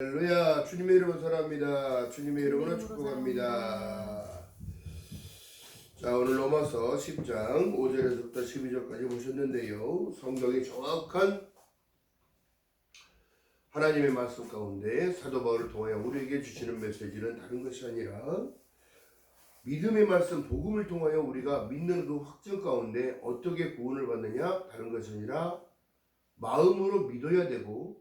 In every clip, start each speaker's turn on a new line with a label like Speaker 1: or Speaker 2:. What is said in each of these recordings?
Speaker 1: 할렐루야. 주님의 이름으로 사랑합니다. 주님의 이름으로 축복합니다. 자 오늘 로마서 10장 5절에서부터 12절까지 보셨는데요. 성경의 정확한 하나님의 말씀 가운데 사도 바울을 통하여 우리에게 주시는 메시지는 다른 것이 아니라 믿음의 말씀 복음을 통하여 우리가 믿는 그 확증 가운데 어떻게 구원을 받느냐 다른 것이 아니라 마음으로 믿어야 되고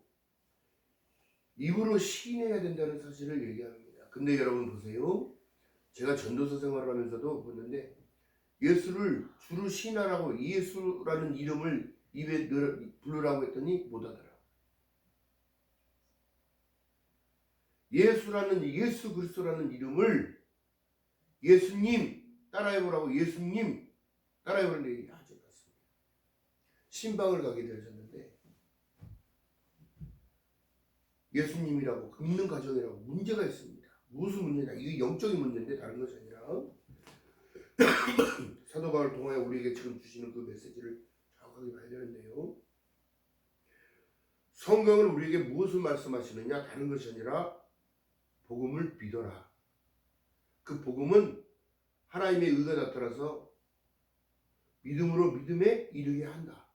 Speaker 1: 입으로 시인해야 된다는 사실을 얘기합니다. 근데 여러분 보세요. 제가 전도서 생활을 하면서도 보는데 예수를 주로 시인하라고 예수라는 이름을 입에 부르라고 했더니 못 하더라. 예수라는 예수 그리스도라는 이름을 예수님 따라해보라고 예수님 따라해보라는 하지 않았습니다. 신방을 가게 되셨는데 예수님이라고 믿는 가정이라고 문제가 있습니다. 무슨 문제냐? 이게 영적인 문제인데 다른 것이 아니라 사도 바울 통하여 우리에게 지금 주시는 그 메시지를 정확하게 봐야 되는데요. 성경은 우리에게 무엇을 말씀하시느냐? 다른 것이 아니라 복음을 믿어라. 그 복음은 하나님의 의가 나타나서 믿음으로 믿음에 이르게 한다.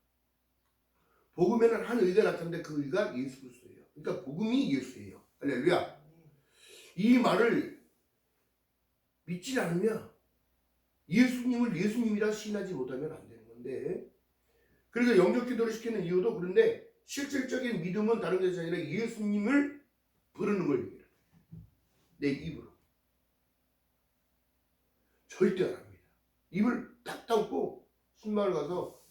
Speaker 1: 복음에는 한 의가 나타나는데 그 의가 예수 그리스도예요. 그러니까 복음이 예수예요. 할렐루야. 이 말을 믿지 않으면 예수님을 예수님이라 신하지 못하면 안 되는 건데 그래서 영적 기도를 시키는 이유도 그런데 실질적인 믿음은 다른 것이 아니라 예수님을 부르는 걸 얘기해요. 내 입으로. 절대 안 합니다. 입을 딱 닫고 신방을 가서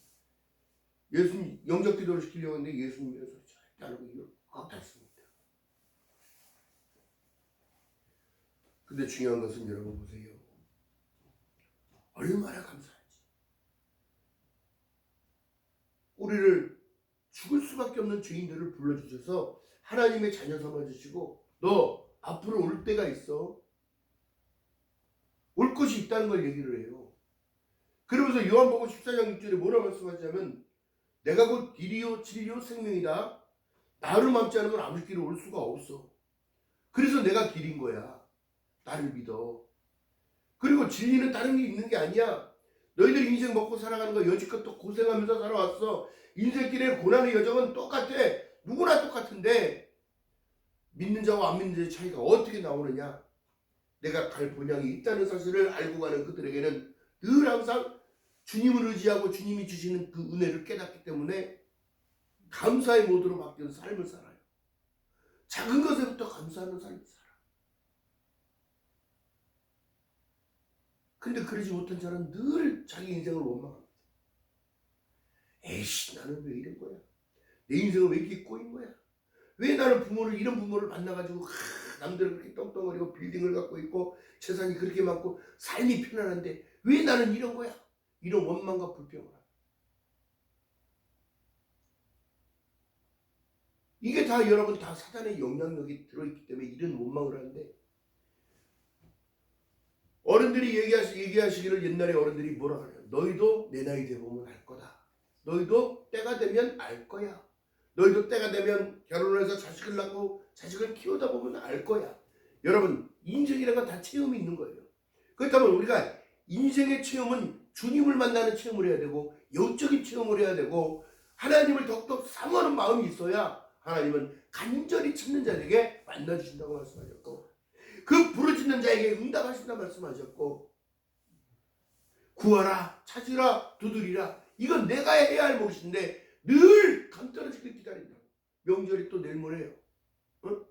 Speaker 1: 예수님 영적 기도를 시키려고 하는데 예수님이라서 절대 안 하고 입을 꽉 닫습니다. 근데 중요한 것은 여러분 보세요. 얼마나 감사한지. 우리를 죽을 수밖에 없는 죄인들을 불러주셔서 하나님의 자녀 삼아주시고 너 앞으로 올 때가 있어. 올 것이 있다는 걸 얘기를 해요. 그러면서 요한복음 14장 6절에 뭐라 말씀하시냐면 내가 곧 길이요 진리요 생명이다. 나를 맘지 않으면 아무 길로 올 수가 없어. 그래서 내가 길인 거야. 나를 믿어. 그리고 진리는 다른 게 있는 게 아니야. 너희들 인생 먹고 살아가는 거 여지껏 또 고생하면서 살아왔어. 인생길의 고난의 여정은 똑같아. 누구나 똑같은데 믿는 자와 안 믿는 자의 차이가 어떻게 나오느냐? 내가 갈 본향이 있다는 사실을 알고 가는 그들에게는 늘 항상 주님을 의지하고 주님이 주시는 그 은혜를 깨닫기 때문에 감사의 모드로 바뀌는 삶을 살아요. 작은 것에부터 감사하는 삶을 살아. 근데 그러지 못한 자는 늘 자기 인생을 원망합니다. 에이씨 나는 왜 이런 거야? 내 인생은 왜 이렇게 꼬인 거야? 왜 나는 부모를 이런 부모를 만나가지고 하, 남들은 그렇게 떵떵거리고 빌딩을 갖고 있고 재산이 그렇게 많고 삶이 편안한데 왜 나는 이런 거야? 이런 원망과 불평을. 이게 다 여러분 다 사단의 영향력이 들어있기 때문에 이런 원망을 하는데 어른들이 얘기하시, 얘기하시기를 옛날에 어른들이 뭐라 그래요? 너희도 내 나이 되보면 알 거다. 너희도 때가 되면 알 거야. 너희도 때가 되면 결혼을 해서 자식을 낳고 자식을 키우다 보면 알 거야. 여러분 인생이라는 건 다 체험이 있는 거예요. 그렇다면 우리가 인생의 체험은 주님을 만나는 체험을 해야 되고 영적인 체험을 해야 되고 하나님을 더욱더 사모하는 마음이 있어야 하나님은 간절히 찾는 자에게 만나주신다고 말씀하셨고 그 부르짖는 자에게 응답하신다 말씀하셨고 구하라 찾으라 두드리라 이건 내가 해야 할 몫인데 늘 감떨어지길 기다린다. 명절이 또 내일 모레요. 어?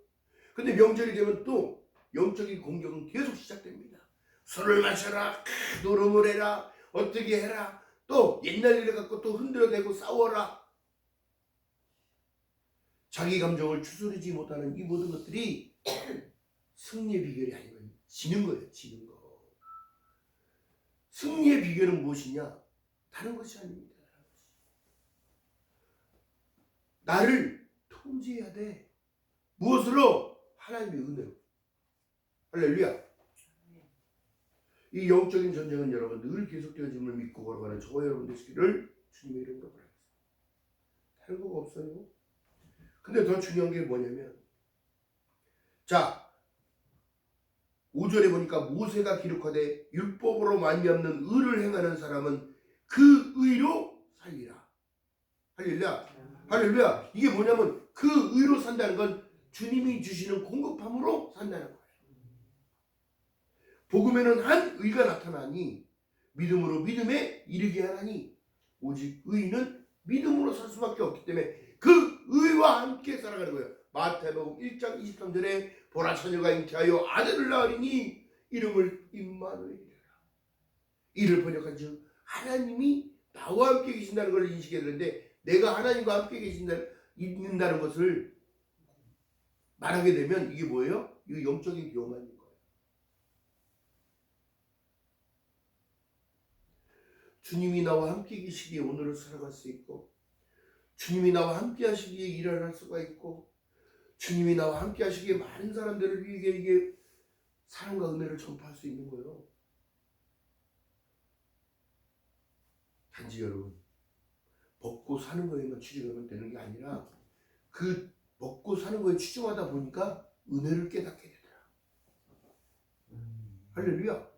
Speaker 1: 근데 명절이 되면 또 영적인 공격은 계속 시작됩니다. 술을 마셔라 크, 노름을 해라 어떻게 해라 또 옛날 일을 갖고 또 흔들어대고 싸워라 자기 감정을 추스르지 못하는 이 모든 것들이 승리의 비결이 아니면 지는 거예요 지는 거. 승리의 비결은 무엇이냐? 다른 것이 아닙니다 나를 통제해야 돼. 무엇으로? 하나님의 은혜로. 할렐루야. 이 영적인 전쟁은 여러분 늘 계속되어짐을 믿고 걸어가는 저와 여러분 되시기를 주님의 이름으로 바라겠습니다. 다른 거가 없어요. 근데 더 중요한 게 뭐냐면 자 5절에 보니까 모세가 기록하되 율법으로 말미암는 의를 행하는 사람은 그 의로 살리라. 할렐루야. 할렐루야. 이게 뭐냐면 그 의로 산다는 건 주님이 주시는 공급함으로 산다는 거예요. 복음에는 한 의가 나타나니 믿음으로 믿음에 이르게 하나니 오직 의는 믿음으로 살 수밖에 없기 때문에 그 의와 함께 살아가는 거예요. 마태복음 1장 23절에 보라 처녀가 잉태하여 아들을 낳으리니 이름을 임마누엘이라. 이를 번역한 즉 하나님이 나와 함께 계신다는 걸 인식해야 되는데 내가 하나님과 함께 계신다 있는다는 것을 말하게 되면 이게 뭐예요? 이거 영적인 교만인 거예요. 주님이 나와 함께 계시기에 오늘을 살아갈 수 있고 주님이 나와 함께 하시기에 할 수가 있고 주님이 나와 함께 하시기에 많은 사람들을 위해 이게 사랑과 은혜를 전파할 수 있는 거예요. 단지 여러분 먹고 사는 거에만 치중하면 되는 게 아니라 그 먹고 사는 거에 치중하다 보니까 은혜를 깨닫게 되더라. 할렐루야.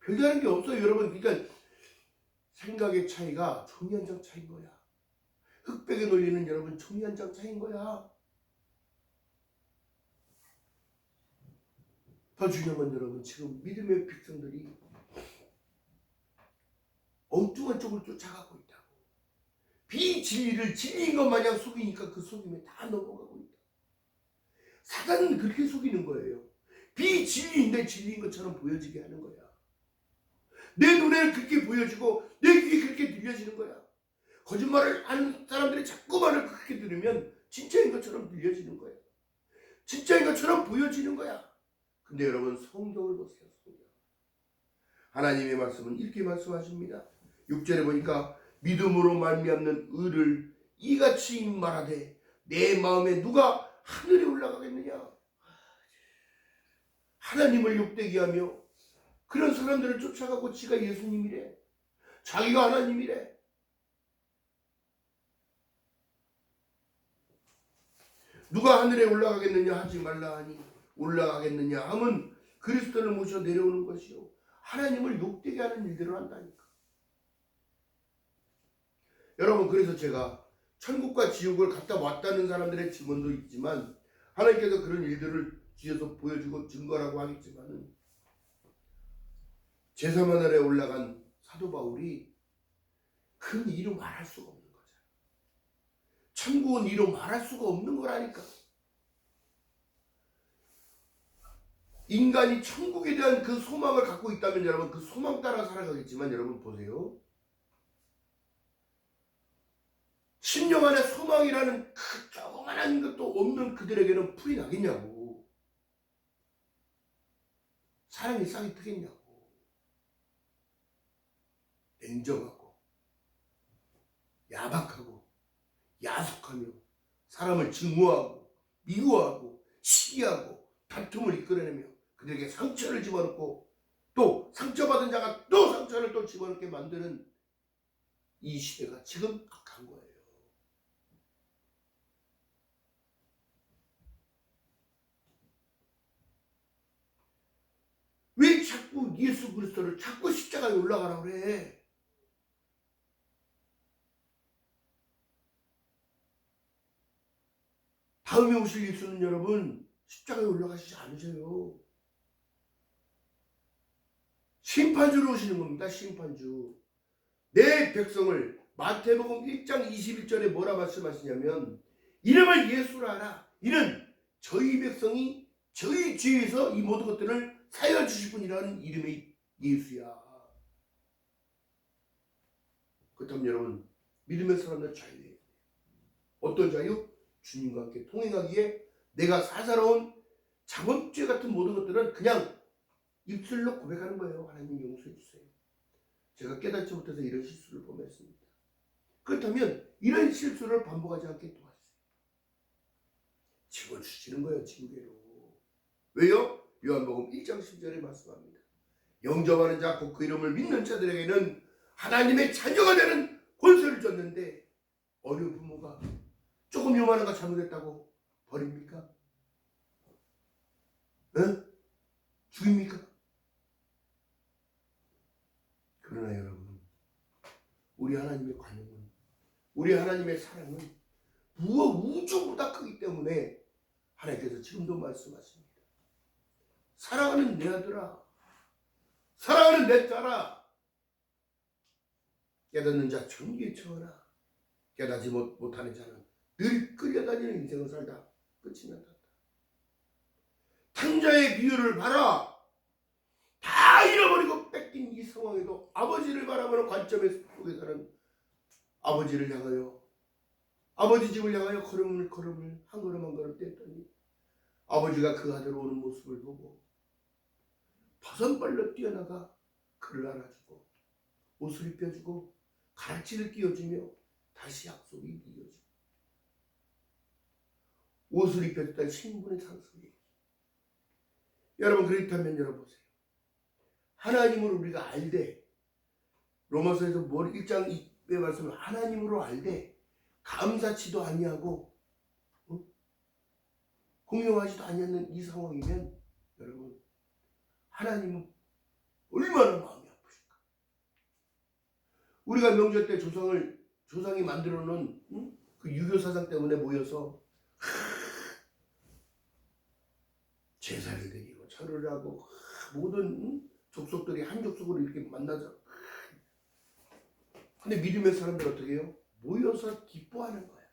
Speaker 1: 별다른 게 없어요, 여러분. 그러니까 생각의 차이가 종이 한 장 차이인 거야. 흑백의 논리는 여러분 종이 한 장 차이인 거야. 더 중요한 건 여러분 지금 믿음의 백성들이 엉뚱한 쪽을 쫓아가고 있다고. 비진리를 진리인 것 마냥 속이니까 그 속임에 다 넘어가고 있다. 사단은 그렇게 속이는 거예요. 비진리인데 진리인 것처럼 보여지게 하는 거야. 내 눈에 그렇게 보여지고 내 귀에 그렇게 들려지는 거야. 거짓말을 하는 사람들이 자꾸 말을 그렇게 들으면 진짜인 것처럼 들려지는 거야. 진짜인 것처럼 보여지는 거야. 근데 여러분 성경을 보세요. 하나님의 말씀은 이렇게 말씀하십니다. 6절에 보니까 믿음으로 말미암는 의를 이같이 말하되 내 마음에 누가 하늘에 올라가겠느냐? 하나님을 욕되게 하며 그런 사람들을 쫓아가고 지가 예수님이래. 자기가 하나님이래. 누가 하늘에 올라가겠느냐 하지 말라 하니 올라가겠느냐 하면 그리스도를 모셔 내려오는 것이요. 하나님을 욕되게 하는 일들을 한다니까. 여러분 그래서 제가 천국과 지옥을 갔다 왔다는 사람들의 증언도 있지만 하나님께서 그런 일들을 지어서 보여주고 증거라고 하겠지만은 제3하늘에 올라간 사도 바울이 큰 이로 말할 수가 없는 거잖아. 천국은 이로 말할 수가 없는 거라니까. 인간이 천국에 대한 그 소망을 갖고 있다면 여러분 그 소망 따라 살아가겠지만 여러분 보세요. 10년 안에 소망이라는 그 조그만한 것도 없는 그들에게는 풀이 나겠냐고. 사람이 싹이 트겠냐고. 냉정하고 야박하고 야속하며 사람을 증오하고 미워하고 시기하고 다툼을 이끌어내며 그들에게 상처를 집어넣고 또 상처받은 자가 또 상처를 또 집어넣게 만드는 이 시대가 지금 악한 거예요. 왜 자꾸 예수 그리스도를 자꾸 십자가에 올라가라 그래? 다음에 오실 예수는 여러분 십자가에 올라가시지 않으세요. 심판주로 오시는 겁니다. 심판주. 내 백성을 마태복음 1장 21절에 뭐라 말씀하시냐면 이름을 예수라 하라. 이는 저희 백성이 저희 죄에서 이 모든 것들을 사여 주실 분이라는 이름의 예수야. 그렇다면 여러분 믿음의 사람들 자유예요. 어떤 자유? 주님과 함께 통행하기에 내가 사사로운 자범죄 같은 모든 것들은 그냥 입술로 고백하는 거예요. 하나님 용서해 주세요. 제가 깨닫지 못해서 이런 실수를 범했습니다. 그렇다면 이런 실수를 반복하지 않게 도와주세요. 집어주시는 거예요. 징계로. 왜요? 요한복음 1장 10절에 말씀합니다. 영접하는 자, 곧 그 이름을 믿는 자들에게는 하나님의 자녀가 되는 권세를 줬는데 어느 부모가 조금 요만한 거 잘못했다고 버립니까? 어? 죽입니까? 그러나 여러분, 우리 하나님의 관용은, 우리 하나님의 사랑은 무엇 우주보다 크기 때문에 하나님께서 지금도 말씀하십니다. 사랑하는 내 아들아, 사랑하는 내 딸아, 깨닫는 자 천기에 청하라. 깨닫지 못, 못하는 자는 늘 끌려다니는 인생을 살다 끝이 난다. 탕자의 비유를 봐라. 다 잃어버리고 뺏긴 이 상황에도 아버지를 바라보는 관점에 속에서는 아버지를 향하여 아버지 집을 향하여 걸음을 걸음을 한 걸음 한 걸음 뗐더니 아버지가 그 아들 오는 모습을 보고 버선발로 뛰어나가 그를 안아주고 옷을 입혀주고 가르치를 끼워주며 다시 약속이 이어지고 옷을 입혔던 신분의 상승이 여러분 그렇다면 열어보세요 하나님을 우리가 알되 로마서에서 뭘 1장 2배 말씀을 하나님으로 알되 감사치도 아니하고 어? 공용하지도 아니하는 이 상황이면 여러분 하나님은 얼마나 마음이 아프실까 우리가 명절 때 조상을 조상이 만들어 놓은 응? 그 유교 사상 때문에 모여서 하, 제사를 드리고 절을 하고 하, 모든 응? 족속들이 한 족속으로 이렇게 만나서 근데 믿음의 사람들 어떻게 해요? 모여서 기뻐하는 거야.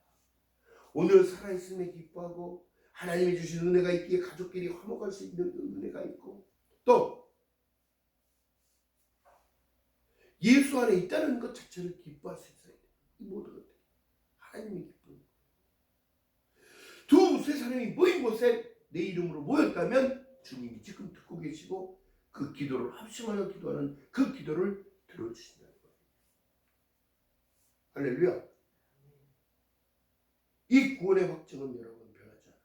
Speaker 1: 오늘 살아있음에 기뻐하고 하나님이 주신 은혜가 있기에 가족끼리 화목할 수 있는 그 은혜가 있고 또 예수 안에 있다는 것 자체를 기뻐할 수 있어야 돼. 이 모든 것들 하나님의 기쁨. 두세 사람이 모인 곳에 내 이름으로 모였다면 주님이 지금 듣고 계시고 그 기도를 합심하여 기도하는 그 기도를 들어주신다는 거예요. 할렐루야. 이 구원의 확증은 여러분 변하지 않아.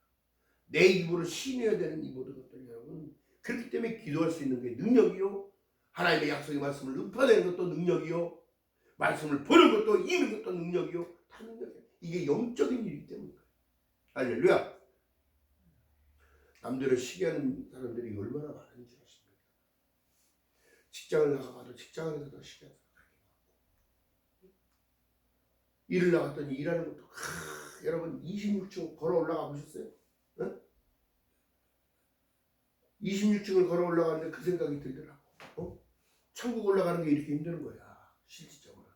Speaker 1: 내 입으로 신해야 되는 이 모든 것들 여러분 그렇기 때문에 기도할 수 있는 게 능력이요. 하나님의 약속의 말씀을 읊어내는 것도 능력이요. 말씀을 보는 것도 읽는 것도 능력이요. 다 능력이야. 이게 영적인 일이기 때문이에요. 할렐루야. 남들을 시기하는 사람들이 얼마나 많은 줄 아십니까? 직장을 나가봐도 직장 안에서도 시기하는 사람이 많고 일을 나갔더니 일하는 것도 하, 여러분 26층 걸어 올라가 보셨어요? 응? 26층을 걸어 올라가는데 그 생각이 들더라고. 어? 천국 올라가는 게 이렇게 힘든 거야. 실질적으로.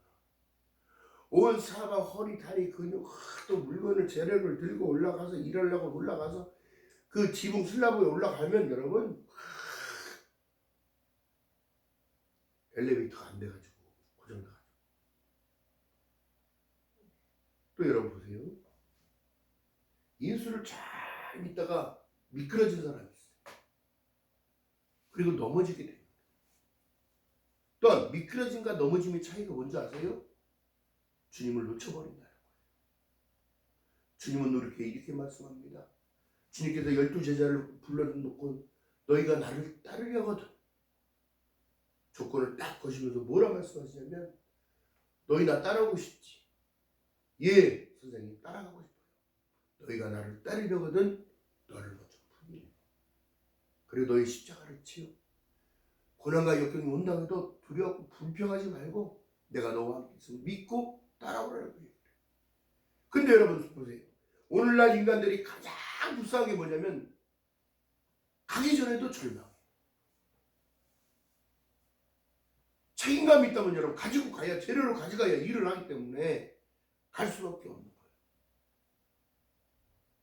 Speaker 1: 온 사방 허리 다리 근육 하, 또 물건을 재료를 들고 올라가서 일하려고 올라가서 그 지붕 슬라브에 올라가면 여러분 하, 엘리베이터가 안 돼가지고 고장나가지고. 또 여러분 보세요. 인수를 잘 믿다가 미끄러진 사람이 있어요. 그리고 넘어지게 됩니다 또한 미끄러짐과 넘어짐의 차이가 뭔지 아세요? 주님을 놓쳐버린다는 거예요. 주님은 이렇게 이렇게 말씀합니다 주님께서 열두 제자를 불러놓고 너희가 나를 따르려거든. 조건을 딱 거시면서 뭐라 말씀하시냐면 너희 나 따라오고 싶지. 예 선생님 따라가고 싶어요. 너희가 나를 따르려거든 너를 먼저 품이래 그리고 너희 십자가를 치워. 고난과 역경이 온다고 해도 두려워 불평하지 말고 내가 너와 함께 있으면 믿고 따라오라는 거예요. 근데 여러분 보세요 오늘날 인간들이 가장 불쌍한 게 뭐냐면 가기 전에도 절망. 책임감이 있다면 여러분 가지고 가야 재료를 가져가야 일을 하기 때문에 갈 수밖에 없는 거예요.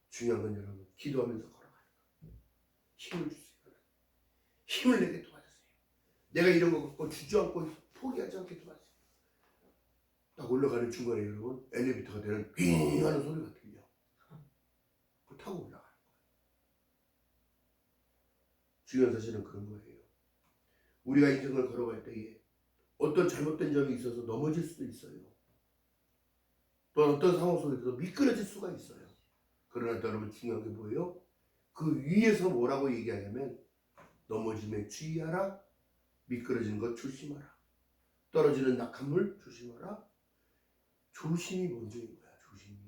Speaker 1: 중요한 건 여러분 기도하면서 걸어가는 거예요. 힘을 주세요. 힘을 내게 도와주세요. 내가 이런 거 갖고 주저앉고 포기하지 않게 도와주세요. 딱 올라가는 중간에 여러분 엘리베이터가 되는 윙 하는 소리가 타고 올라가는 거예요. 중요한 사실은 그런 거예요. 우리가 인생을 걸어갈 때에 어떤 잘못된 점이 있어서 넘어질 수도 있어요. 또 어떤 상황 속에서 미끄러질 수가 있어요. 그러나 또 여러분 중요한 게 뭐예요? 그 위에서 뭐라고 얘기하냐면 넘어짐에 주의하라, 미끄러지는 것 조심하라, 떨어지는 낙하물 조심하라. 조심이 먼저인 거야. 조심이.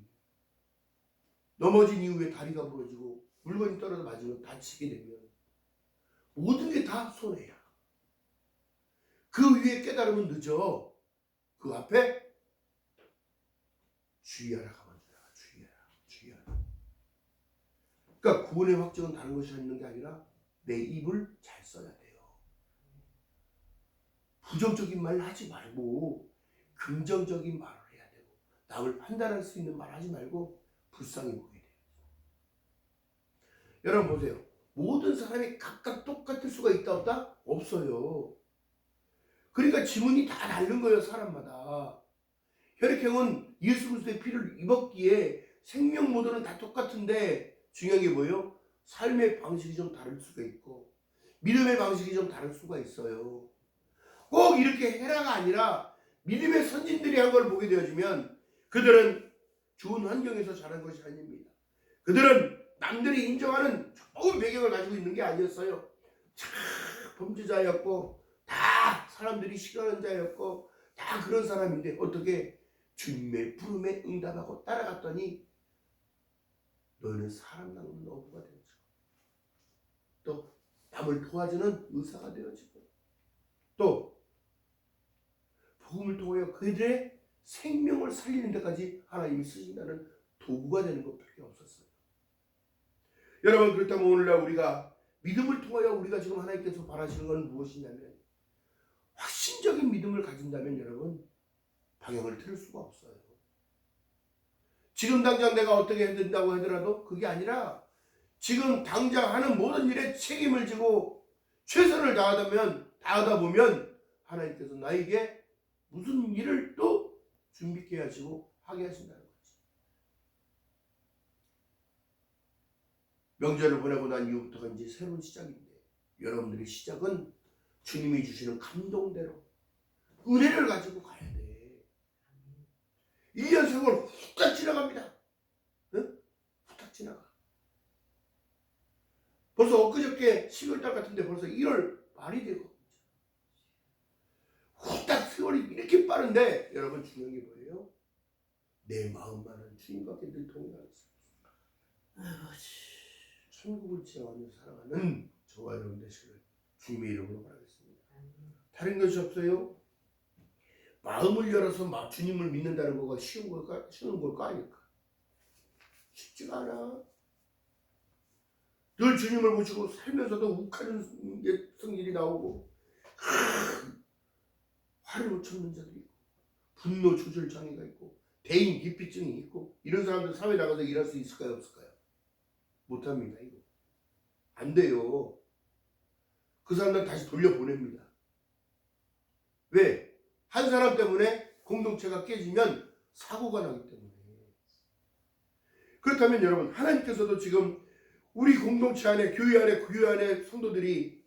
Speaker 1: 넘어진 이후에 다리가 부러지고 물건이 떨어져 맞으면 다치게 되면 모든 게 다 손해야. 그 위에 깨달으면 늦어. 그 앞에 주의하라 가만 두라 주의하라 주의하라. 그러니까 구원의 확정은 다른 것이 있는 게 아니라 내 입을 잘 써야 돼요. 부정적인 말 하지 말고 긍정적인 말을 해야 되고 남을 판단할 수 있는 말 하지 말고 불쌍히 보게 돼요. 여러분 보세요. 모든 사람이 각각 똑같을 수가 있다 없다? 없어요. 그러니까 지문이 다 다른 거예요, 사람마다. 혈액형은 예수 그리스도의 피를 입었기에 생명 모드는 다 똑같은데 중요한 게 뭐예요? 삶의 방식이 좀 다를 수가 있고 믿음의 방식이 좀 다를 수가 있어요. 꼭 이렇게 해라가 아니라 믿음의 선진들이 한 걸 보게 되어지면 그들은 좋은 환경에서 자란 것이 아닙니다. 그들은 남들이 인정하는 좋은 배경을 가지고 있는 게 아니었어요. 참 범죄자였고 다 사람들이 싫어하는 자였고 다 그런 사람인데 어떻게 주님의 부름에 응답하고 따라갔더니 너는 사람 낳는 어부가 되어지고 또 남을 도와주는 의사가 되어지고 또 복음을 통하여 그들의 생명을 살리는 데까지 하나님이 쓰신다는 도구가 되는 것밖에 없었어요. 여러분 그렇다면 오늘날 우리가 믿음을 통하여 우리가 지금 하나님께서 바라시는 건 무엇이냐면 확신적인 믿음을 가진다면 여러분 방향을 틀을 수가 없어요. 지금 당장 내가 어떻게 해야 된다고 하더라도 그게 아니라 지금 당장 하는 모든 일에 책임을 지고 최선을 다하다면 다하다 보면 하나님께서 나에게 무슨 일을 또 준비케 하시고 하게 하신다는 거지. 명절을 보내고 난 이후부터가 이제 새로운 시작인데 여러분들의 시작은 주님이 주시는 감동대로 은혜를 가지고 가야 돼. 1년 세월 후딱 지나갑니다. 응? 후딱 지나가. 벌써 엊그저께 10월달 같은데 벌써 1월 말이 되고 세월이 이렇게 빠른데 여러분 중요한 게 뭐예요? 내 마음만은 주님밖에 늘 없어. 천국을 지향하며 살아가는 저와 여러분 되시기를 주님의 이름으로 바라겠습니다. 다른 것이 없어요. 마음을 열어서 마- 주님을 믿는다는 거가 쉬운 걸까? 쉬운 걸까 아닐까? 쉽지가 않아. 늘 주님을 모시고 살면서도 욱하는 게 성질이 나오고 크, 화를 못 참는 자들이 있고 분노 조절 장애가 있고 대인 기피증이 있고 이런 사람들 사회 나가서 일할 수 있을까요 없을까요? 못합니다 이거 안 돼요. 그 사람들 다시 돌려보냅니다. 왜? 한 사람 때문에 공동체가 깨지면 사고가 나기 때문에. 그렇다면 여러분, 하나님께서도 지금 우리 공동체 안에, 교회 안에, 교회 안에 성도들이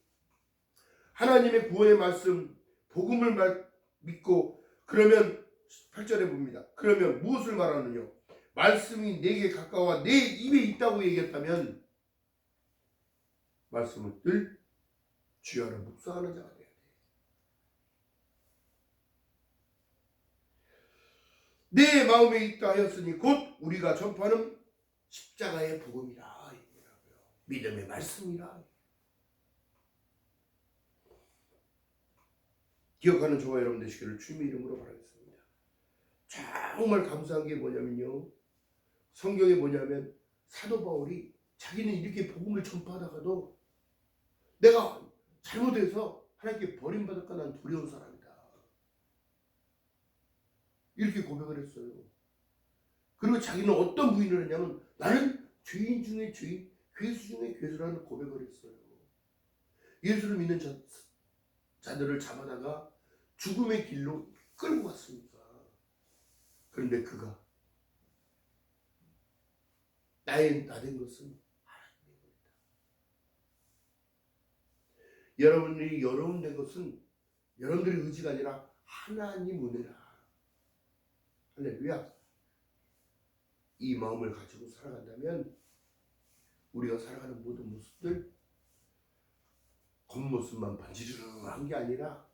Speaker 1: 하나님의 구원의 말씀, 복음을 말- 믿고 그러면 8절에 봅니다. 그러면 무엇을 말하느냐? 말씀이 내게 가까워 내 입에 있다고 얘기했다면 말씀을 늘 주여라 묵상하는 자가 돼야 돼. 내 마음에 있다 하였으니 곧 우리가 전파하는 십자가의 복음이라. 믿음의 말씀이라. 기억하는 저와 여러분 되시기를 주님의 이름으로 바라겠습니다. 정말 감사한 게 뭐냐면요. 성경에 뭐냐면 사도 바울이 자기는 이렇게 복음을 전파하다가도 내가 잘못해서 하나님께 버림받을까 난 두려운 사람이다. 이렇게 고백을 했어요. 그리고 자기는 어떤 부인을 했냐면 나는 죄인 중에 죄인, 괴수 중에 괴수라는 고백을 했어요. 예수를 믿는 자, 자들을 잡아다가 죽음의 길로 끌고 갔습니다. 그런데 그가 나의 나된 것은 하나님의 것이다. 여러분들이 여러분 된 것은 여러분들의 의지가 아니라 하나님 은혜라. 할렐루야. 이 마음을 가지고 살아간다면 우리가 살아가는 모든 모습들 겉모습만 반지르르한 게 아니라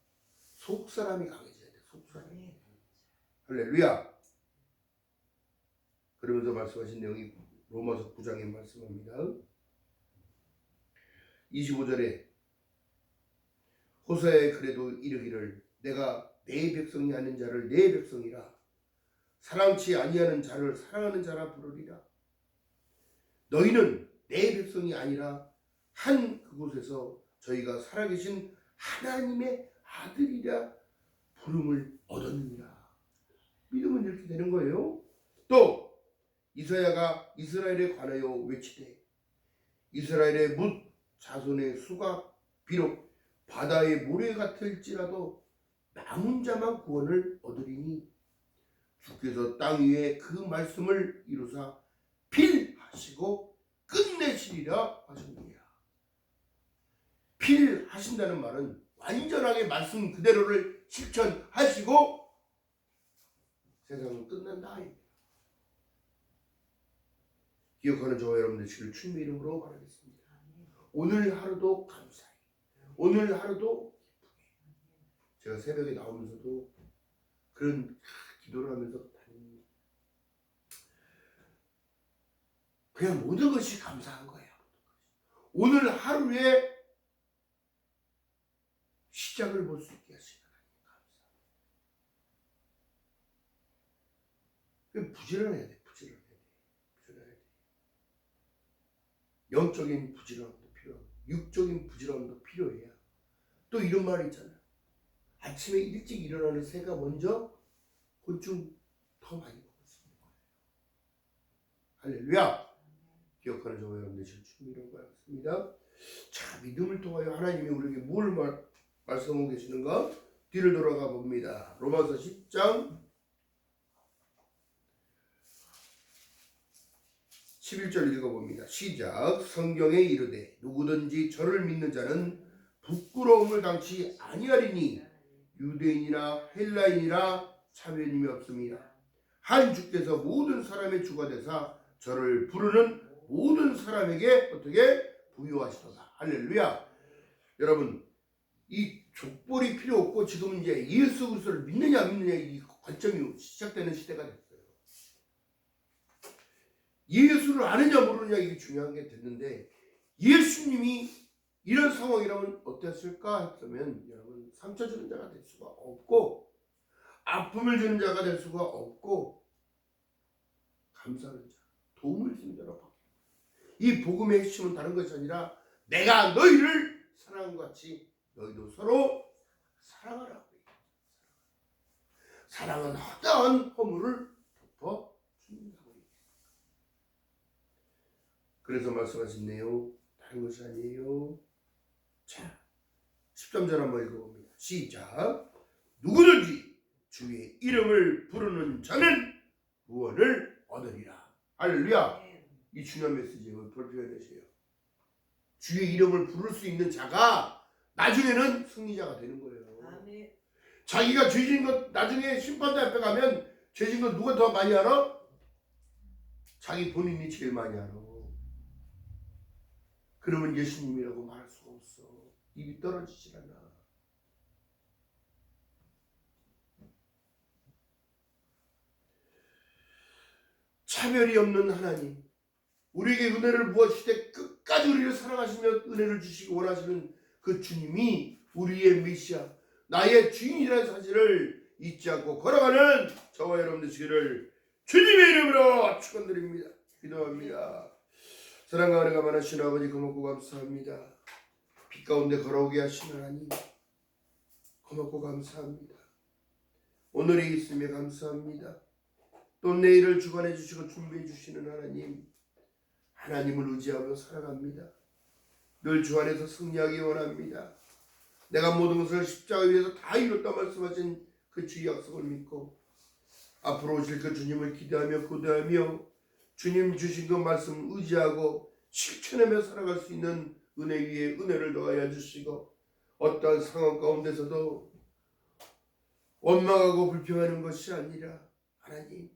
Speaker 1: 속 사람이 강해져야 돼. 속 사람이. 할렐루야. 그러면서 말씀하신 내용이 로마서 9장에 말씀합니다. 25절에 호세에 그래도 이르기를 내가 내 백성이 아닌 자를 내 백성이라 사랑치 아니하는 자를 사랑하는 자라 부르리라 너희는 내 백성이 아니라 한 그곳에서 저희가 살아계신 하나님의 아들이라 부름을 얻었느니라 믿음은 이렇게 되는 거예요 또 이사야가 이스라엘에 관하여 외치되 이스라엘의 뭇 자손의 수가 비록 바다의 모래 같을지라도 남은 자만 구원을 얻으리니 주께서 땅 위에 그 말씀을 이루사 필하시고 끝내시리라 하셨느니라. 필하신다는 말은 완전하게 말씀 그대로를 실천하시고 세상은 끝난다. 기억하는 저와 여러분들 주님의 이름으로 바라겠습니다. 오늘 하루도 감사히 오늘 하루도 제가 새벽에 나오면서도 그런 기도를 하면서. 그냥 모든 것이 감사한 거예요. 오늘 하루에 시작을 볼 수 있게 하신 하나님 감사. 부지런해야 돼. 부지런해야 돼. 부지런해야 돼. 영적인 부지런함도 필요하고 육적인 부지런함도 필요해요. 또 이런 말이 있잖아요. 아침에 일찍 일어나는 새가 먼저 곤충 더 많이 먹을 수 있는 거예요. 할렐루야! 기억하는 저와 여러분들 이런 거 같습니다. 자, 믿음을 통하여 하나님이 우리에게 뭘 말, 말씀하고 계시는가? 뒤를 돌아가 봅니다. 로마서 10장 11절 읽어봅니다. 시작. 성경에 이르되 누구든지 저를 믿는 자는 부끄러움을 당치 아니하리니 유대인이나 헬라인이나 차별님이 없습니다. 한 주께서 모든 사람의 주가 되사 저를 부르는 모든 사람에게 어떻게 부여하시도다. 할렐루야. 여러분 이 족벌이 필요 없고 지금 이제 예수 그리스도를 믿느냐 안 믿느냐 이 관점이 시작되는 시대가 됐어요. 예수를 아느냐 모르느냐 이게 중요한 게 됐는데 예수님이 이런 상황이라면 어땠을까 했다면 여러분 상처 주는 자가 될 수가 없고 아픔을 주는 자가 될 수가 없고 감사하는 자, 도움을 주는 자로 바뀌는 거예요. 이 복음의 핵심은 다른 것이 아니라 내가 너희를 사랑한 것 같이 너희도 서로 얘기해요. 사랑은 어떠한 허물을 덮어 준다고. 그래서 말씀하셨네요. 다른 것이 아니에요. 자, 13절 한번 읽어봅니다. 시작. 누구든지 주의 이름을 부르는 자는 구원을 얻으리라. 할렐루야. 이 중요한 메시지를 발표해내세요. 주의 이름을 부를 수 있는 자가 나중에는 승리자가 되는 거예요.
Speaker 2: 아멘.
Speaker 1: 자기가 죄진 것 나중에 심판대 앞에 가면 죄진 것 누가 더 많이 알아? 자기 본인이 제일 많이 알아. 그러면 예수님이라고 말할 수가 없어. 입이 떨어지질 않아. 차별이 없는 하나님, 우리에게 은혜를 부어주시되 끝까지 우리를 사랑하시며 은혜를 주시기 원하시는 그 주님이 우리의 메시아, 나의 주인이라는 사실을 잊지 않고 걸어가는 저와 여러분들 되기를 주님의 이름으로 축원드립니다. 기도합니다. 사랑과 은혜가 많으신 아버지 고맙고 감사합니다. 빛 가운데 걸어오게 하신 하나님 고맙고 감사합니다. 오늘이 있음에 감사합니다. 또 내일을 주관해 주시고 준비해 주시는 하나님 하나님을 의지하며 살아갑니다. 늘 주 안에서 승리하기 원합니다. 내가 모든 것을 십자가 위에서 다 이뤘다 말씀하신 그 주의 약속을 믿고 앞으로 오실 그 주님을 기대하며 고대하며 주님 주신 그 말씀 의지하고 실천하며 살아갈 수 있는 은혜 위에 은혜를 더하여 주시고 어떠한 상황 가운데서도 원망하고 불평하는 것이 아니라 하나님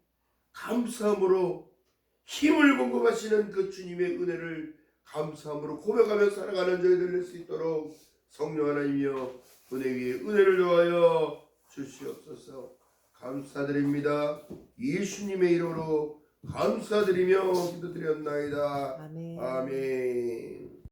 Speaker 1: 감사함으로 힘을 공급하시는 그 주님의 은혜를 감사함으로 고백하며 살아가는 저희들 될 수 있도록 성령 하나님이여 은혜 위에 은혜를 더하여 주시옵소서. 감사드립니다. 예수님의 이름으로 감사드리며 기도드렸나이다.
Speaker 2: 아멘.
Speaker 1: 아멘